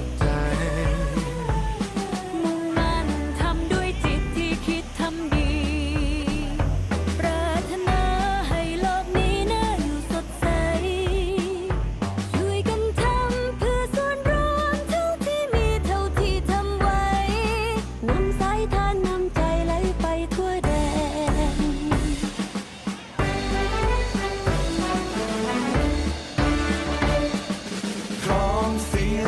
ข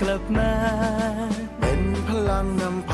กลับมา เป็นพลังนำพา